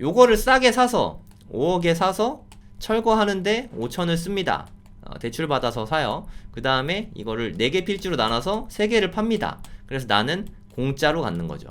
요거를 싸게 사서 5억에 사서 철거하는데 5천을 씁니다. 어, 대출 받아서 사요. 그 다음에 이거를 4개 필지로 나눠서 3개를 팝니다. 그래서 나는 공짜로 갖는 거죠.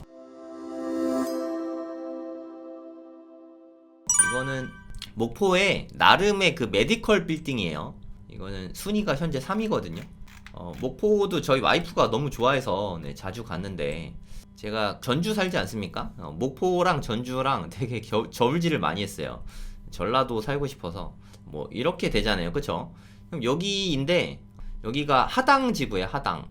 이거는 목포의 나름의 그 메디컬 빌딩이에요. 이거는 순위가 현재 3위거든요. 어, 목포도 저희 와이프가 너무 좋아해서 네, 자주 갔는데 제가 전주 살지 않습니까? 어, 목포랑 전주랑 되게 겨, 저울질을 많이 했어요. 전라도 살고 싶어서 뭐 이렇게 되잖아요, 그쵸? 그럼 여기인데 여기가 하당 지구에 하당.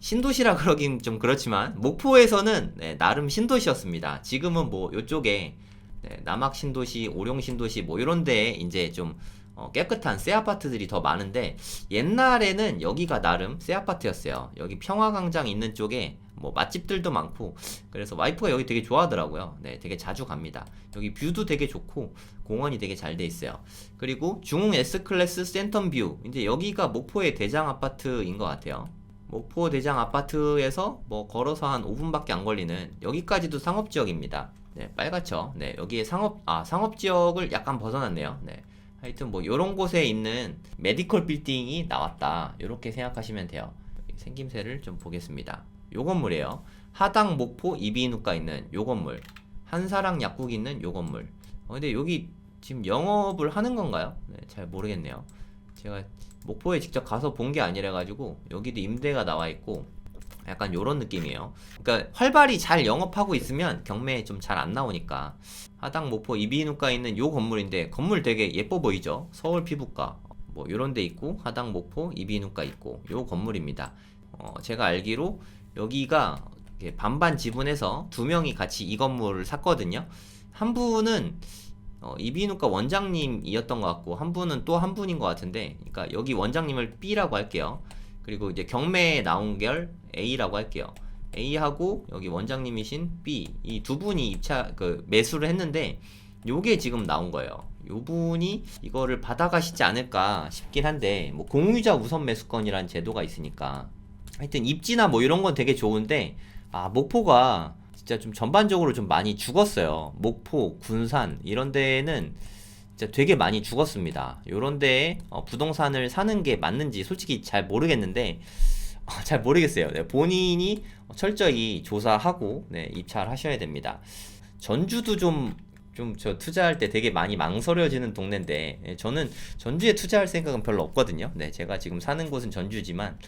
신도시라 그러긴 좀 그렇지만 목포에서는 네, 나름 신도시였습니다. 지금은 뭐 이쪽에 네, 남학 신도시, 오룡 신도시 뭐 이런 데에 이제 좀 어, 깨끗한 새 아파트들이 더 많은데 옛날에는 여기가 나름 새 아파트였어요. 여기 평화광장 있는 쪽에 뭐 맛집들도 많고 그래서 와이프가 여기 되게 좋아하더라고요. 네, 되게 자주 갑니다. 여기 뷰도 되게 좋고 공원이 되게 잘 돼 있어요. 그리고 중흥 S 클래스 센텀 뷰 이제 여기가 목포의 대장 아파트인 것 같아요. 목포 대장 아파트에서 뭐 걸어서 한 5분밖에 안 걸리는 여기까지도 상업 지역입니다. 네, 빨갛죠. 네, 여기에 상업 아 상업 지역을 약간 벗어났네요. 네. 하여튼 뭐 요런 곳에 있는 메디컬 빌딩이 나왔다. 이렇게 생각하시면 돼요. 생김새를 좀 보겠습니다. 요 건물이에요. 하당 목포 이비인후과 있는 요 건물. 한사랑 약국 있는 요 건물. 어, 근데 여기 지금 영업을 하는 건가요? 네, 잘 모르겠네요. 제가 목포에 직접 가서 본 게 아니라 가지고 여기도 임대가 나와 있고 약간 요런 느낌이에요. 그러니까 활발히 잘 영업하고 있으면 경매에 좀 잘 안 나오니까 하당 목포 이비인후과 있는 요 건물인데 건물 되게 예뻐 보이죠? 서울 피부과 뭐 요런 데 있고 하당 목포 이비인후과 있고 요 건물입니다. 어, 제가 알기로 여기가 반반 지분해서 두 명이 같이 이 건물을 샀거든요. 한 분은 어, 이비인후과 원장님이었던 것 같고 한 분은 또 한 분인 것 같은데, 그러니까 여기 원장님을 B라고 할게요. 그리고 이제 경매에 나온 결 A라고 할게요. A하고 여기 원장님이신 B 이 두 분이 입차 그 매수를 했는데 요게 지금 나온 거예요. 요 분이 이거를 받아가시지 않을까 싶긴 한데 뭐 공유자 우선 매수권이라는 제도가 있으니까 하여튼 입지나 뭐 이런 건 되게 좋은데 아 목포가 진짜 좀 전반적으로 좀 많이 죽었어요. 목포, 군산 이런 데는 되게 많이 죽었습니다. 요런 데에 어, 부동산을 사는 게 맞는지 솔직히 잘 모르겠는데 어, 잘 모르겠어요. 네, 본인이 철저히 조사하고 네, 입찰 하셔야 됩니다. 전주도 좀 좀 저 투자할 때 되게 많이 망설여지는 동네인데 예, 저는 전주에 투자할 생각은 별로 없거든요. 네, 제가 지금 사는 곳은 전주지만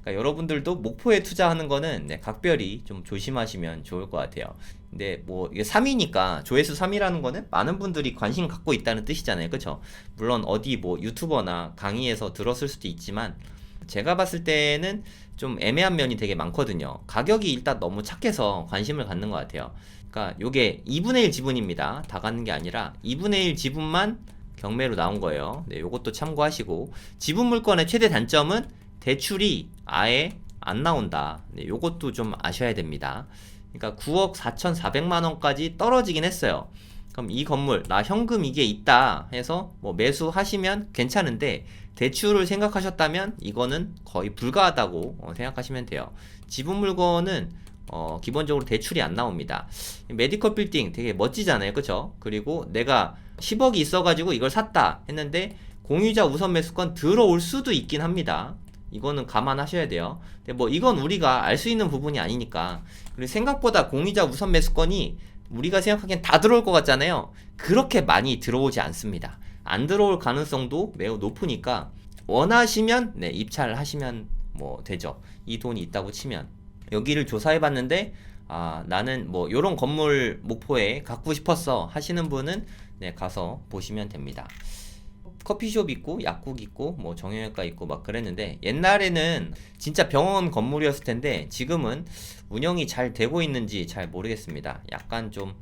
그러니까 여러분들도 목포에 투자하는 거는 네, 각별히 좀 조심하시면 좋을 것 같아요. 근데 뭐 이게 3위니까 조회수 3위라는 거는 많은 분들이 관심 갖고 있다는 뜻이잖아요. 그렇죠? 물론 어디 뭐 유튜버나 강의에서 들었을 수도 있지만 제가 봤을 때는 좀 애매한 면이 되게 많거든요. 가격이 일단 너무 착해서 관심을 갖는 것 같아요. 그러니까 요게 2분의 1 지분입니다. 다 갖는 게 아니라 2분의 1 지분만 경매로 나온 거예요. 네, 요것도 참고하시고 지분 물건의 최대 단점은 대출이 아예 안 나온다. 네, 요것도 좀 아셔야 됩니다. 그러니까 9억 4,400만 원까지 떨어지긴 했어요. 그럼 이 건물 나 현금 이게 있다 해서 뭐 매수하시면 괜찮은데 대출을 생각하셨다면 이거는 거의 불가하다고 어, 생각하시면 돼요. 지분 물건은 어, 기본적으로 대출이 안 나옵니다. 메디컬 빌딩 되게 멋지잖아요. 그쵸? 그리고 내가 10억이 있어가지고 이걸 샀다 했는데 공유자 우선 매수권 들어올 수도 있긴 합니다. 이거는 감안하셔야 돼요. 근데 뭐 이건 우리가 알 수 있는 부분이 아니니까. 그리고 생각보다 공유자 우선 매수권이 우리가 생각하기엔 다 들어올 것 같잖아요. 그렇게 많이 들어오지 않습니다. 안 들어올 가능성도 매우 높으니까 원하시면 네, 입찰을 하시면 뭐 되죠. 이 돈이 있다고 치면 여기를 조사해 봤는데 아, 나는 뭐 요런 건물 목포에 갖고 싶었어 하시는 분은 네, 가서 보시면 됩니다. 커피숍 있고 약국 있고 뭐 정형외과 있고 막 그랬는데 옛날에는 진짜 병원 건물이었을 텐데 지금은 운영이 잘 되고 있는지 잘 모르겠습니다. 약간 좀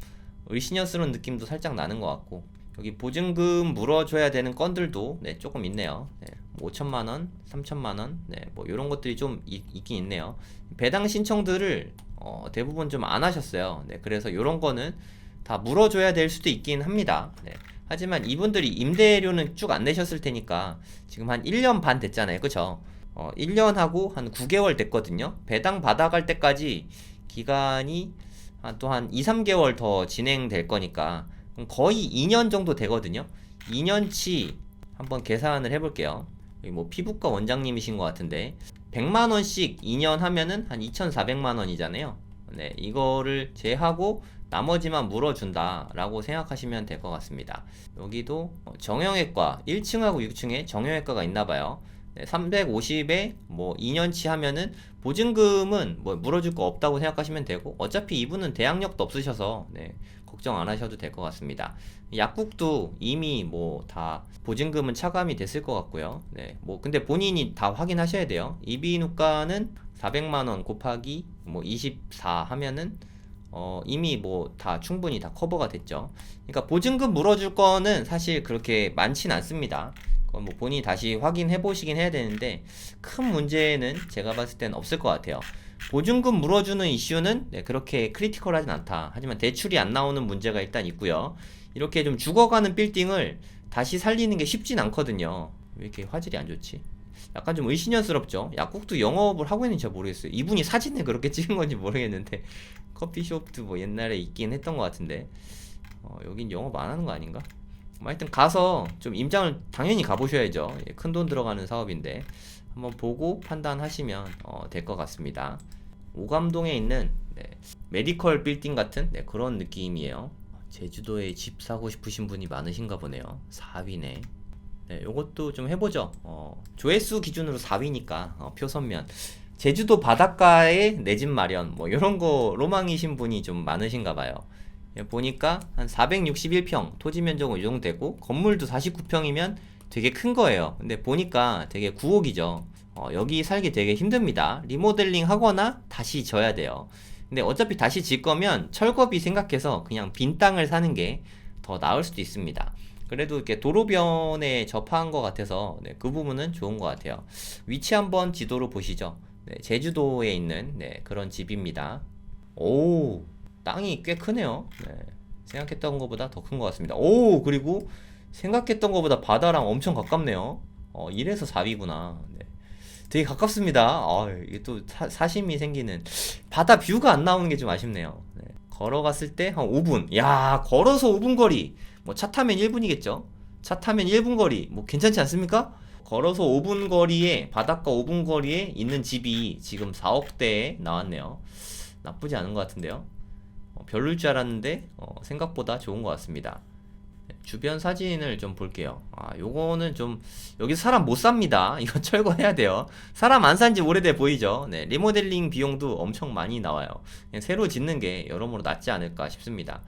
의심스러운 느낌도 살짝 나는 것 같고 여기 보증금 물어줘야 되는 건들도 네, 조금 있네요. 네, 5천만 원, 3천만 원, 네, 뭐 이런 것들이 좀 있, 긴 있네요. 배당 신청들을 어, 대부분 좀 안 하셨어요. 네, 그래서 이런 거는 다 물어줘야 될 수도 있긴 합니다. 네. 하지만 이분들이 임대료는 쭉 안 내셨을 테니까 지금 한 1년 반 됐잖아요. 그쵸? 어, 1년 하고 한 9개월 됐거든요. 배당 받아갈 때까지 기간이 한또한 2, 3개월 더 진행될 거니까 거의 2년 정도 되거든요. 2년치 한번 계산을 해볼게요. 뭐 피부과 원장님이신 것 같은데 100만 원씩 2년 하면은 한 2,400만 원이잖아요. 네, 이거를 제하고 나머지만 물어준다 라고 생각하시면 될 것 같습니다. 여기도 어, 정형외과 1층하고 6층에 정형외과가 있나봐요. 네, 350에 뭐 2년치 하면은 보증금은 뭐 물어줄 거 없다고 생각하시면 되고 어차피 이분은 대학력도 없으셔서 네, 걱정 안 하셔도 될 것 같습니다. 약국도 이미 뭐 다 보증금은 차감이 됐을 것 같고요. 네, 뭐 근데 본인이 다 확인하셔야 돼요. 이비인후과는 400만 원 곱하기 뭐 24 하면은 어, 이미 뭐 다 충분히 다 커버가 됐죠. 그러니까 보증금 물어줄 거는 사실 그렇게 많진 않습니다. 그건 뭐 본인이 다시 확인해 보시긴 해야 되는데 큰 문제는 제가 봤을 때는 없을 것 같아요. 보증금 물어주는 이슈는 네, 그렇게 크리티컬하진 않다. 하지만 대출이 안 나오는 문제가 일단 있고요. 이렇게 좀 죽어가는 빌딩을 다시 살리는 게 쉽진 않거든요. 왜 이렇게 화질이 안 좋지? 약간 좀 의심스럽죠. 약국도 영업을 하고 있는지 잘 모르겠어요. 이분이 사진을 그렇게 찍은 건지 모르겠는데 커피숍도 뭐 옛날에 있긴 했던 것 같은데 어, 여긴 영업 안 하는 거 아닌가? 뭐 하여튼 가서 좀 임장을 당연히 가보셔야죠. 예, 큰돈 들어가는 사업인데 한번 보고 판단하시면 어, 될 것 같습니다. 오감동에 있는 네, 메디컬 빌딩 같은 네, 그런 느낌이에요. 제주도에 집 사고 싶으신 분이 많으신가 보네요. 4위네. 네, 요것도 좀 해보죠. 어, 조회수 기준으로 4위니까 어, 표선면. 제주도 바닷가에 내 집 마련 뭐 이런 거 로망이신 분이 좀 많으신가 봐요. 예, 보니까 한 461평 토지 면적은 이 정도 되고 건물도 49평이면 되게 큰 거예요. 근데 보니까 되게 구옥이죠. 어, 여기 살기 되게 힘듭니다. 리모델링 하거나 다시 져야 돼요. 근데 어차피 다시 질 거면 철거비 생각해서 그냥 빈 땅을 사는 게 더 나을 수도 있습니다. 그래도 이렇게 도로변에 접한 것 같아서 네, 그 부분은 좋은 것 같아요. 위치 한번 지도로 보시죠. 네, 제주도에 있는 네, 그런 집입니다. 오, 땅이 꽤 크네요. 네, 생각했던 것보다 더 큰 것 같습니다. 오, 그리고 생각했던 것보다 바다랑 엄청 가깝네요. 어, 이래서 4위구나. 네. 되게 가깝습니다. 아, 이게 또 사, 사심이 생기는 바다 뷰가 안 나오는 게 좀 아쉽네요. 네. 걸어갔을 때 한 5분. 야, 걸어서 5분 거리. 뭐 차 타면 1분이겠죠? 차 타면 1분 거리. 뭐 괜찮지 않습니까? 걸어서 5분 거리에 바닷가 5분 거리에 있는 집이 지금 4억대에 나왔네요. 나쁘지 않은 것 같은데요. 어, 별로일 줄 알았는데 어, 생각보다 좋은 것 같습니다. 네, 주변 사진을 좀 볼게요. 아, 요거는 좀 여기서 사람 못 삽니다. 이거 철거해야 돼요. 사람 안 산지 오래돼 보이죠? 네, 리모델링 비용도 엄청 많이 나와요. 새로 짓는 게 여러모로 낫지 않을까 싶습니다.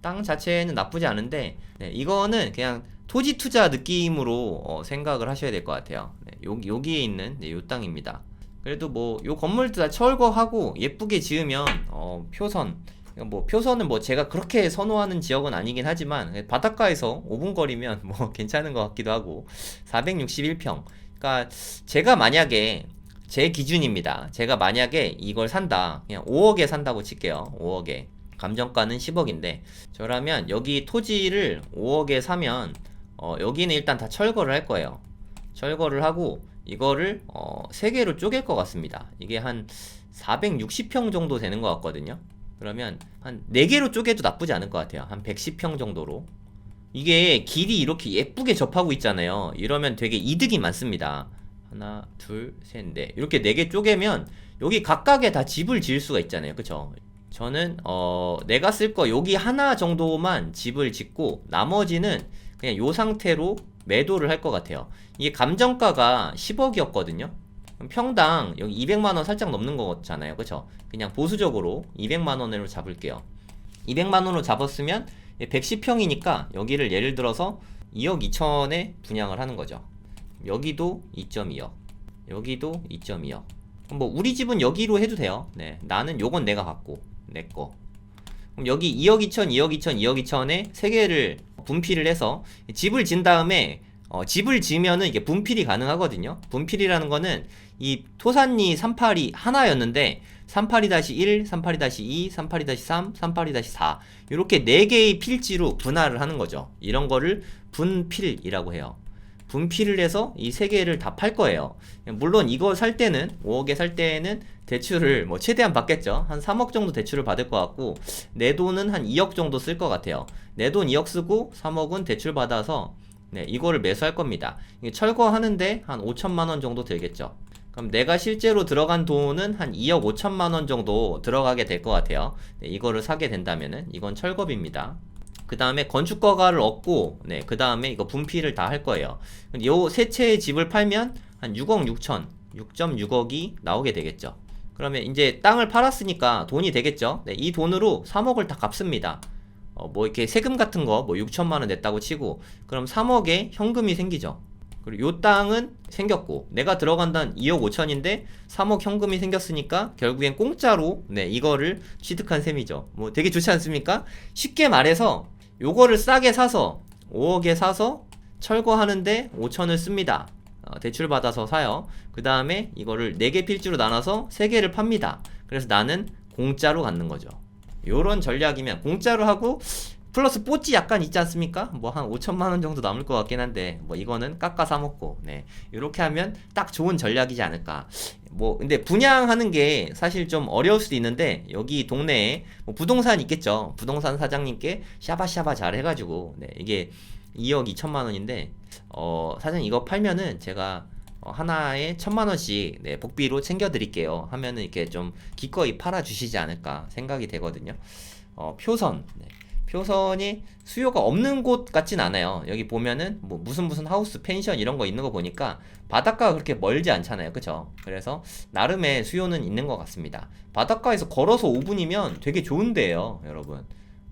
땅 자체는 나쁘지 않은데 네, 이거는 그냥 토지 투자 느낌으로 어, 생각을 하셔야 될 것 같아요. 네, 여기 여기에 있는 네, 요 땅입니다. 그래도 뭐 요 건물도 다 철거하고 예쁘게 지으면 어, 표선 뭐 표선은 뭐 제가 그렇게 선호하는 지역은 아니긴 하지만 바닷가에서 5분 거리면 뭐 괜찮은 것 같기도 하고 461평. 그러니까 제가 만약에 제 기준입니다. 제가 만약에 이걸 산다. 그냥 5억에 산다고 칠게요. 5억에. 감정가는 10억인데 저라면 여기 토지를 5억에 사면 어, 여기는 일단 다 철거를 할 거예요. 철거를 하고 이거를 어, 3개로 쪼갤 것 같습니다. 이게 한 460평 정도 되는 것 같거든요. 그러면 한 4개로 쪼개도 나쁘지 않을 것 같아요. 한 110평 정도로. 이게 길이 이렇게 예쁘게 접하고 있잖아요. 이러면 되게 이득이 많습니다. 하나, 둘, 셋, 넷. 이렇게 4개 쪼개면 여기 각각에 다 집을 지을 수가 있잖아요. 그쵸? 저는 어 내가 쓸 거 여기 하나 정도만 집을 짓고 나머지는 그냥 요 상태로 매도를 할 것 같아요. 이게 감정가가 10억이었거든요. 평당 여기 200만 원 살짝 넘는 거잖아요. 그쵸? 그냥 보수적으로 200만 원으로 잡을게요. 200만 원으로 잡았으면 110평이니까 여기를 예를 들어서 2억 2천에 분양을 하는 거죠. 여기도 2.2억. 여기도 2.2억. 뭐 우리 집은 여기로 해도 돼요. 네. 나는 요건 내가 갖고 내 거. 그럼 여기 2억 2천, 2억 2천, 2억 2천에 세 개를 분필을 해서 집을 진 다음에 어, 집을 지면은 이게 분필이 가능하거든요. 분필이라는 거는 이 토산리 38이 하나였는데 38-1, 38-2, 38-3, 38-4 이렇게 네 개의 필지로 분할을 하는 거죠. 이런 거를 분필이라고 해요. 분필을 해서 이 세 개를 다 팔 거예요. 물론 이거 살 때는 5억에 살 때는 대출을 뭐 최대한 받겠죠. 한 3억 정도 대출을 받을 것 같고 내 돈은 한 2억 정도 쓸 것 같아요. 내 돈 2억 쓰고 3억은 대출 받아서 네, 이거를 매수할 겁니다. 철거하는데 한 5천만 원 정도 들겠죠. 그럼 내가 실제로 들어간 돈은 한 2억 5천만 원 정도 들어가게 될 것 같아요. 네, 이거를 사게 된다면은 이건 철거비입니다. 그 다음에 건축허가를 얻고, 네, 그 다음에 이거 분필을 다 할 거예요. 요세 채의 집을 팔면 한 6억 6천, 6.6억이 나오게 되겠죠. 그러면 이제 땅을 팔았으니까 돈이 되겠죠. 네, 이 돈으로 3억을 다 갚습니다. 어, 뭐 이렇게 세금 같은 거 뭐 6천만 원 냈다고 치고, 그럼 3억에 현금이 생기죠. 그리고 요 땅은 생겼고 내가 들어간다는 2억 5천인데 3억 현금이 생겼으니까 결국엔 공짜로 네 이거를 취득한 셈이죠. 뭐 되게 좋지 않습니까? 쉽게 말해서 요거를 싸게 사서 5억에 사서 철거하는데 5천을 씁니다. 어, 대출 받아서 사요. 그 다음에 이거를 4개 필지로 나눠서 3개를 팝니다. 그래서 나는 공짜로 갖는 거죠. 요런 전략이면 공짜로 하고 플러스 뽀찌 약간 있지 않습니까? 뭐 한 5천만 원 정도 남을 것 같긴 한데 뭐 이거는 깎아 사 먹고 네 이렇게 하면 딱 좋은 전략이지 않을까. 뭐 근데 분양하는 게 사실 좀 어려울 수도 있는데 여기 동네에 뭐 부동산 있겠죠. 부동산 사장님께 샤바샤바 잘 해가지고 네 이게 2억 2천만 원인데 어 사장님 이거 팔면은 제가 어, 하나에 천만 원씩 네, 복비로 챙겨드릴게요 하면은 이렇게 좀 기꺼이 팔아주시지 않을까 생각이 되거든요. 어, 표선 네. 표선이 수요가 없는 곳 같진 않아요. 여기 보면은 뭐 무슨 무슨 하우스, 펜션 이런 거 있는 거 보니까 바닷가가 그렇게 멀지 않잖아요. 그쵸? 그래서 나름의 수요는 있는 것 같습니다. 바닷가에서 걸어서 5분이면 되게 좋은데요, 여러분.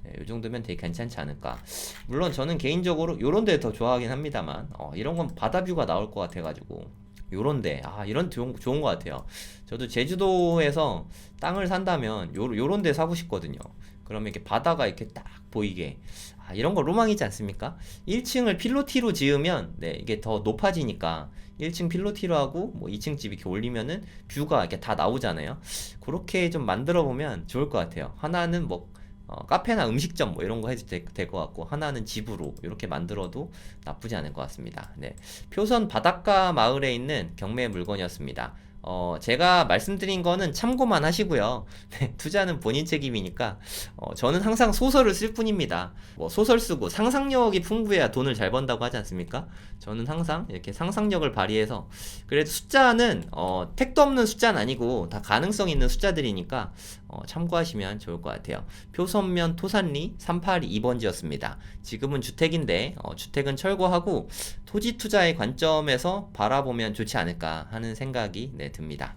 네, 이 정도면 되게 괜찮지 않을까. 물론 저는 개인적으로 요런 데 더 좋아하긴 합니다만, 어, 이런 건 바다 뷰가 나올 것 같아가지고, 요런데, 아, 이런 좋은, 좋은 것 같아요. 저도 제주도에서 땅을 산다면 요, 요런 데 사고 싶거든요. 그러면 이렇게 바다가 이렇게 딱 보이게. 아, 이런 거 로망이지 않습니까? 1층을 필로티로 지으면, 네, 이게 더 높아지니까, 1층 필로티로 하고, 뭐 2층 집 이렇게 올리면은 뷰가 이렇게 다 나오잖아요. 그렇게 좀 만들어 보면 좋을 것 같아요. 하나는 뭐, 어, 카페나 음식점 뭐 이런 거 해도 될것 같고 하나는 집으로 이렇게 만들어도 나쁘지 않을 것 같습니다. 네. 표선 바닷가 마을에 있는 경매 물건이었습니다. 어, 제가 말씀드린 거는 참고만 하시고요. 네, 투자는 본인 책임이니까, 어, 저는 항상 소설을 쓸 뿐입니다. 뭐, 소설 쓰고 상상력이 풍부해야 돈을 잘 번다고 하지 않습니까? 저는 항상 이렇게 상상력을 발휘해서, 그래도 숫자는, 어, 택도 없는 숫자는 아니고, 다 가능성 있는 숫자들이니까, 어, 참고하시면 좋을 것 같아요. 표선면 토산리 382번지였습니다. 지금은 주택인데, 어, 주택은 철거하고, 토지 투자의 관점에서 바라보면 좋지 않을까 하는 생각이 네, 듭니다.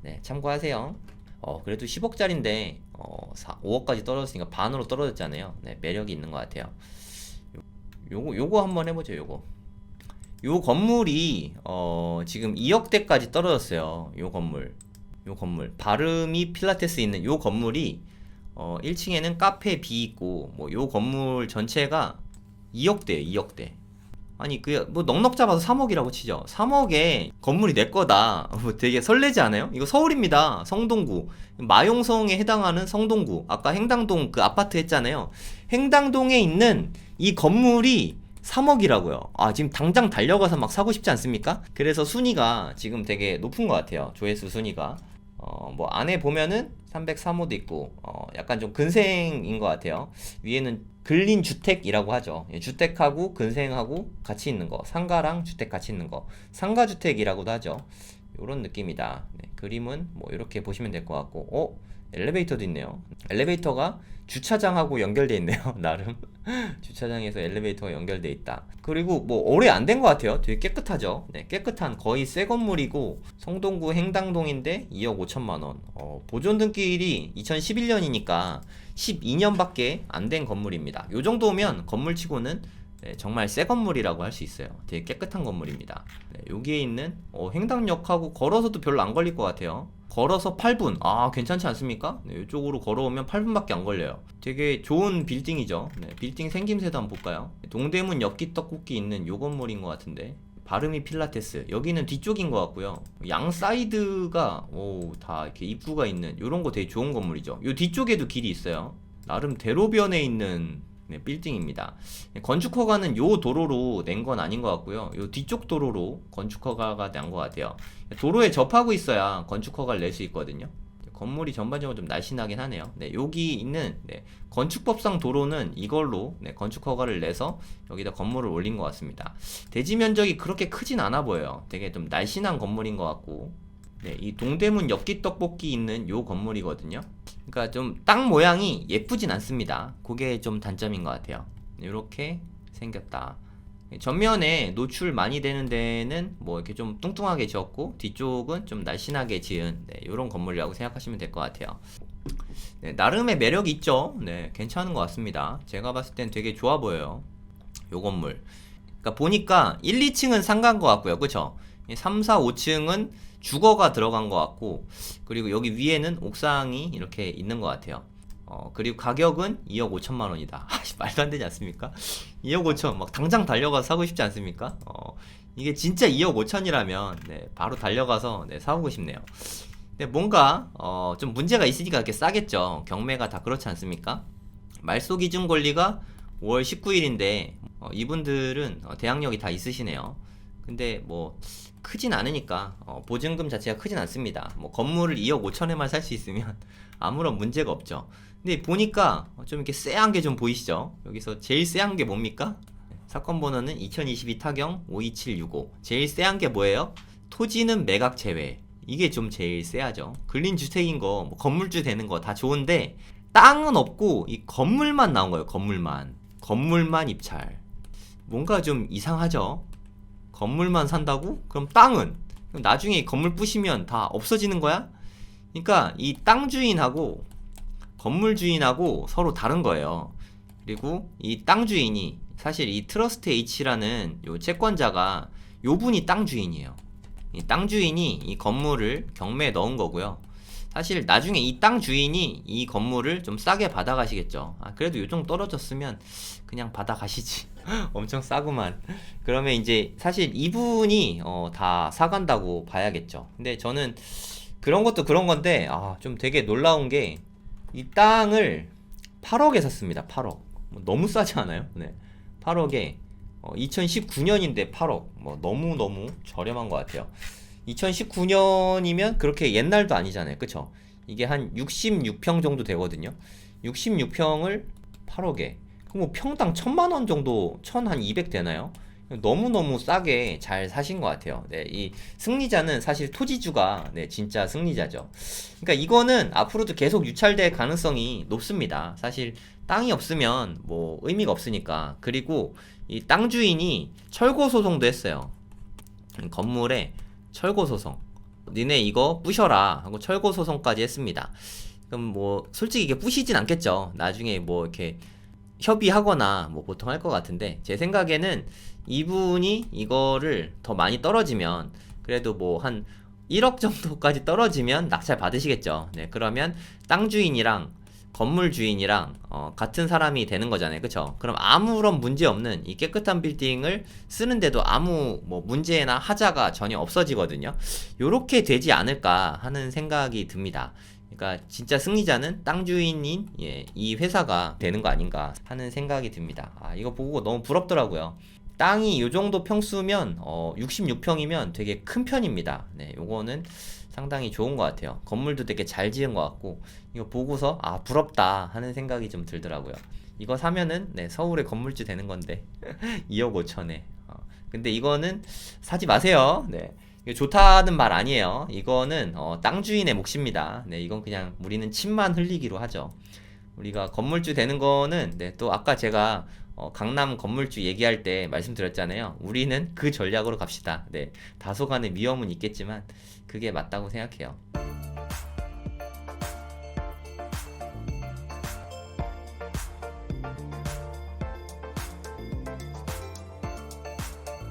네, 참고하세요. 어, 그래도 10억짜리인데 어, 4, 5억까지 떨어졌으니까 반으로 떨어졌잖아요. 네, 매력이 있는 것 같아요. 요, 요거 요거 한번 해보죠. 요거. 요 건물이 어, 지금 2억대까지 떨어졌어요. 요 건물. 요 건물. 바르미 필라테스 있는 요 건물이 어, 1층에는 카페 B 있고 뭐 요 건물 전체가 2억대예요. 2억대. 아니 그 뭐 넉넉 잡아서 3억이라고 치죠. 3억에 건물이 내 거다. 뭐 되게 설레지 않아요? 이거 서울입니다. 성동구 마용성에 해당하는 성동구. 아까 행당동 그 아파트 했잖아요. 행당동에 있는 이 건물이 3억이라고요. 아 지금 당장 달려가서 막 사고 싶지 않습니까? 그래서 순위가 지금 되게 높은 것 같아요. 조회수 순위가. 어, 뭐 안에 보면은 303호도 있고 어, 약간 좀 근생인 것 같아요. 위에는 근린 주택이라고 하죠. 예, 주택하고 근생하고 같이 있는 거, 상가랑 주택 같이 있는 거, 상가 주택이라고도 하죠. 이런 느낌이다. 네, 그림은 뭐 이렇게 보시면 될 것 같고, 어 엘리베이터도 있네요. 엘리베이터가 주차장하고 연결돼 있네요. 나름 주차장에서 엘리베이터가 연결돼 있다. 그리고 뭐 오래 안 된 것 같아요. 되게 깨끗하죠. 네, 깨끗한 거의 새 건물이고 성동구 행당동인데 2억 5천만 원. 어, 보존 등기일이 2011년이니까 12년밖에 안 된 건물입니다. 요 정도면 건물치고는 네, 정말 새 건물이라고 할 수 있어요. 되게 깨끗한 건물입니다. 네, 여기에 있는 어, 행당역하고 걸어서도 별로 안 걸릴 것 같아요. 걸어서 8분. 아, 괜찮지 않습니까? 네, 이쪽으로 걸어오면 8분밖에 안 걸려요. 되게 좋은 빌딩이죠. 네, 빌딩 생김새도 한번 볼까요? 동대문 엽기 떡볶이 있는 요 건물인 것 같은데. 바르미 필라테스. 여기는 뒤쪽인 것 같고요. 양 사이드가 오, 다 이렇게 입구가 있는 요런 거 되게 좋은 건물이죠. 요 뒤쪽에도 길이 있어요. 나름 대로변에 있는 네, 빌딩입니다. 네, 건축 허가는 요 도로로 낸 건 아닌 것 같고요. 요 뒤쪽 도로로 건축 허가가 난 것 같아요. 도로에 접하고 있어야 건축 허가를 낼 수 있거든요. 건물이 전반적으로 좀 날씬하긴 하네요. 네, 여기 있는 네, 건축법상 도로는 이걸로 네, 건축 허가를 내서 여기다 건물을 올린 것 같습니다. 대지 면적이 그렇게 크진 않아 보여요. 되게 좀 날씬한 건물인 것 같고, 네, 이 동대문 엽기 떡볶이 있는 요 건물이거든요. 그러니까 좀 땅 모양이 예쁘진 않습니다. 그게 좀 단점인 것 같아요. 이렇게 생겼다. 전면에 노출 많이 되는 데는 뭐 이렇게 좀 뚱뚱하게 지었고 뒤쪽은 좀 날씬하게 지은 네, 이런 건물이라고 생각하시면 될 것 같아요. 네, 나름의 매력이 있죠. 네, 괜찮은 것 같습니다. 제가 봤을 땐 되게 좋아 보여요. 요 건물. 그러니까 보니까 1, 2층은 상가인 것 같고요. 그쵸? 3, 4, 5층은 주거가 들어간 것 같고 그리고 여기 위에는 옥상이 이렇게 있는 것 같아요. 어, 그리고 가격은 2억 5천만 원이다. 말도 안 되지 않습니까? 2억 5천, 막 당장 달려가서 사고 싶지 않습니까? 어, 이게 진짜 2억 5천이라면, 네, 바로 달려가서, 네, 사오고 싶네요. 근데 뭔가, 어, 좀 문제가 있으니까 이렇게 싸겠죠. 경매가 다 그렇지 않습니까? 말소 기준 권리가 5월 19일인데, 어, 이분들은 어, 대항력이 다 있으시네요. 근데 뭐, 크진 않으니까, 어, 보증금 자체가 크진 않습니다. 뭐, 건물을 2억 5천에만 살 수 있으면 아무런 문제가 없죠. 근데 보니까 좀 이렇게 쎄한 게 좀 보이시죠? 여기서 제일 쎄한 게 뭡니까? 사건 번호는 2022 타경 52765. 제일 쎄한 게 뭐예요? 토지는 매각 제외. 이게 좀 제일 쎄하죠. 근린 주택인 거, 뭐 건물주 되는 거 다 좋은데 땅은 없고 이 건물만 나온 거예요. 건물만. 건물만 입찰. 뭔가 좀 이상하죠? 건물만 산다고? 그럼 땅은? 그럼 나중에 건물 부시면 다 없어지는 거야? 그러니까 이 땅 주인하고 건물 주인하고 서로 다른 거예요. 그리고 이 땅 주인이 사실 이 트러스트 H라는 요 채권자가 요 분이 땅 주인이에요. 이 땅 주인이 이 건물을 경매에 넣은 거고요. 사실 나중에 이 땅 주인이 이 건물을 좀 싸게 받아가시겠죠. 아, 그래도 요정 떨어졌으면 그냥 받아가시지. 엄청 싸구만. 그러면 이제 사실 이분이 어, 다 사간다고 봐야겠죠. 근데 저는 그런 것도 그런 건데 아, 좀 되게 놀라운 게 이 땅을 8억에 샀습니다. 8억. 뭐 너무 싸지 않아요? 네. 8억에 어, 2019년인데 8억. 뭐 너무 너무 저렴한 것 같아요. 2019년이면 그렇게 옛날도 아니잖아요. 그쵸? 이게 한 66평 정도 되거든요. 66평을 8억에. 그럼 뭐 평당 1000만 원 정도, 1000한 200 되나요? 너무너무 싸게 잘 사신 것 같아요. 네, 이 승리자는 사실 토지주가 네, 진짜 승리자죠. 그러니까 이거는 앞으로도 계속 유찰될 가능성이 높습니다. 사실 땅이 없으면 뭐 의미가 없으니까. 그리고 이 땅 주인이 철거 소송도 했어요. 건물에 철거 소송. 니네 이거 부셔라 하고 철거 소송까지 했습니다. 그럼 뭐 솔직히 이게 부시진 않겠죠. 나중에 뭐 이렇게 협의하거나 뭐 보통 할 것 같은데 제 생각에는 이분이 이거를 더 많이 떨어지면 그래도 뭐 한 1억 정도까지 떨어지면 낙찰 받으시겠죠. 네, 그러면 땅 주인이랑 건물 주인이랑 어, 같은 사람이 되는 거잖아요. 그쵸? 그럼 아무런 문제 없는 이 깨끗한 빌딩을 쓰는데도 아무 뭐 문제나 하자가 전혀 없어지거든요. 요렇게 되지 않을까 하는 생각이 듭니다. 그러니까 진짜 승리자는 땅 주인인 예, 이 회사가 되는 거 아닌가 하는 생각이 듭니다. 아, 이거 보고 너무 부럽더라고요. 땅이 이 정도 평수면 어, 66평이면 되게 큰 편입니다. 네, 요거는 상당히 좋은 것 같아요. 건물도 되게 잘 지은 것 같고 이거 보고서 아 부럽다 하는 생각이 좀 들더라고요. 이거 사면은 네, 서울에 건물주 되는 건데 2억 5천에. 어, 근데 이거는 사지 마세요. 네. 좋다는 말 아니에요. 이거는 어, 땅 주인의 몫입니다. 네, 이건 그냥 우리는 침만 흘리기로 하죠. 우리가 건물주 되는 거는 네, 또 아까 제가 어, 강남 건물주 얘기할 때 말씀드렸잖아요. 우리는 그 전략으로 갑시다. 네, 다소간의 위험은 있겠지만 그게 맞다고 생각해요.